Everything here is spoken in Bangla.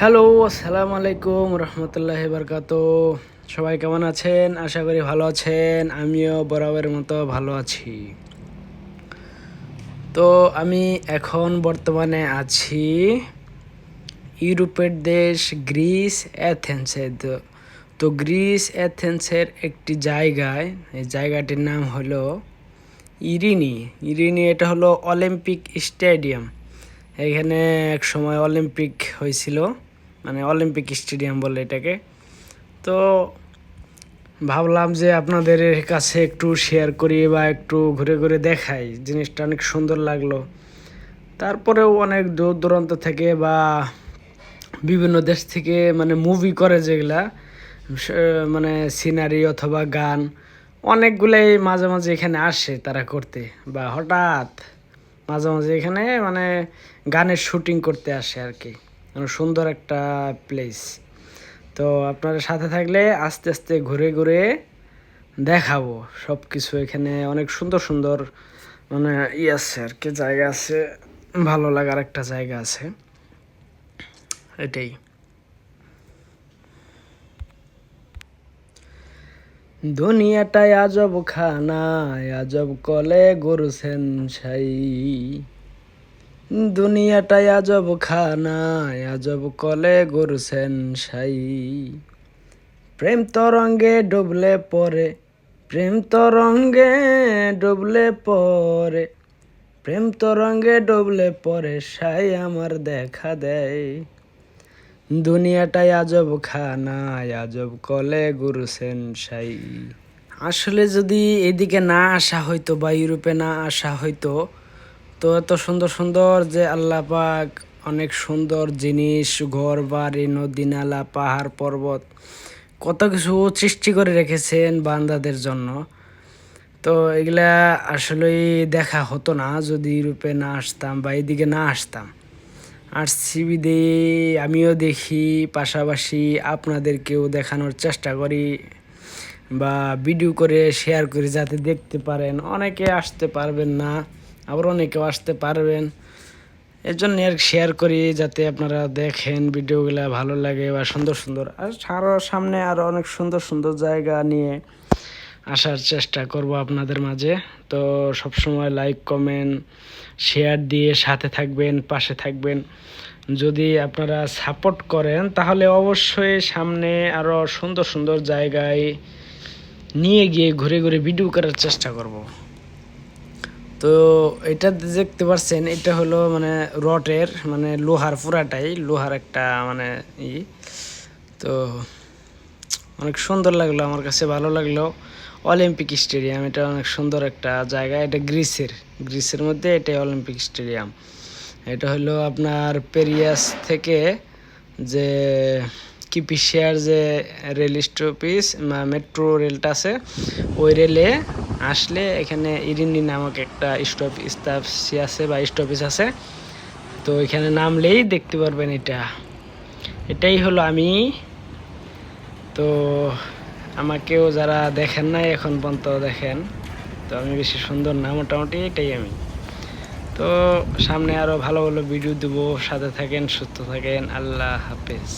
হ্যালো, আসসালামু আলাইকুম রহমতুল্লাহ বরকাত। সবাই কেমন আছেন? আশা করি ভালো আছেন। আমিও বরাবরের মতো ভালো আছি। তো আমি এখন বর্তমানে আছি ইউরোপের দেশ গ্রিস, অ্যাথেন্সে। তো তো গ্রিস, অ্যাথেন্সের একটি জায়গায়, এই জায়গাটির নাম হলো ইরিনি। ইরিনি এটা হলো অলিম্পিক স্টেডিয়াম। এখানে এক সময় অলিম্পিক হয়েছিল। মানে অলিম্পিক স্টেডিয়াম বলে এটাকে। তো ভাবলাম যে আপনাদের কাছে একটু শেয়ার করি বা একটু ঘুরে ঘুরে দেখাই। জিনিসটা অনেক সুন্দর লাগল। তারপরেও অনেক দূর দূরান্ত থেকে বা বিভিন্ন দেশ থেকে মানে মুভি করে যেগুলা মানে সিনারি অথবা গান, অনেকগুলোই মাঝে মাঝে এখানে আসে তারা করতে বা হঠাৎ মাঝে মাঝে এখানে মানে গানের শুটিং করতে আসে আর কি। সুন্দর একটা প্লেস তো আপনারা সাথে থাকলে আস্তে আস্তে ঘুরে ঘুরে দেখাবো সব কিছু এখানে। অনেক সুন্দর সুন্দর মানে ই আছে আর কি, জায়গা আছে। ভালো লাগার একটা জায়গা আছে। এটাই। দুনিয়াটাই আজব খানা, আজব কলে গরুছেন ছাই দুনিয়াটাই আজব খানা আজব কলে গরুছেন সাই। প্রেম তরঙ্গে ডুবলে পরে, প্রেম তরঙ্গে ডুবলে পরে, প্রেম তরঙ্গে ডুবলে পরে সাই আমার দেখা দেয়। দুনিয়াটাই আজব খানা আজব কলে গুরুসেন সাই। আসলে যদি এদিকে না আসা হইতো বা ইউরোপে না আসা হইতো তো এত সুন্দর সুন্দর যে আল্লাহ পাক অনেক সুন্দর জিনিস, ঘর, বাড়ি, নদী, নালা, পাহাড়, পর্বত কত কিছু সৃষ্টি করে রেখেছেন বান্দাদের জন্য। তো এগুলা আসলেই দেখা হতো না যদি ইউরোপে না আসতাম বা এদিকে না আসতাম। আর সিবিদে আমিও দেখি, পাশাপাশি আপনাদেরকেও দেখানোর চেষ্টা করি বা ভিডিও করে শেয়ার করি যাতে দেখতে পারেন। অনেকে আসতে পারবেন না। আবার অনেকেও আসতে পারবেন। এর জন্য আর শেয়ার করি যাতে আপনারা দেখেন ভিডিওগুলো ভালো লাগে বা সুন্দর সুন্দর। আর আরও সামনে আরও অনেক সুন্দর সুন্দর জায়গা নিয়ে আসার চেষ্টা করব আপনাদের মাঝে। তো সবসময় লাইক কমেন্ট শেয়ার দিয়ে সাথে থাকবেন, পাশে থাকবেন। যদি আপনারা সাপোর্ট করেন, তাহলে অবশ্যই সামনে আরও সুন্দর সুন্দর জায়গায় নিয়ে গিয়ে ঘুরে ঘুরে ভিডিও করার চেষ্টা করব। তো এটা দেখতে পাচ্ছেন এটা হলো মানে রটের মানে লোহার পুরাটাই, লোহার একটা মানে ই। তো অনেক সুন্দর লাগল, আমার কাছে ভালো লাগল। অলিম্পিক স্টেডিয়াম, এটা অনেক সুন্দর একটা জায়গা, এটা গ্রিসের গ্রিসের মধ্যে এটাই অলিম্পিক স্টেডিয়াম। এটা হলো আপনার পেরিয়াস থেকে যে কিপিশিয়ার যে রেল স্টপিস মেট্রো রেলটা আছে, ওই রেলে আসলে এখানে ইরিনি নামক একটা স্টপ স্টাফসি আছে বা স্টপিস আছে। তো এখানে নামলেই দেখতে পারবেন এটা। এটাই হলো আমি। তো আমাকেও যারা দেখেন নাই এখন পর্যন্ত দেখেন। তো আমি বেশি সুন্দর না, মোটামুটি এটাই আমি। তো সামনে আরও ভালো ভালো ভিডিও দেবো। সাথে থাকেন, সুস্থ থাকেন। আল্লাহ হাফেজ।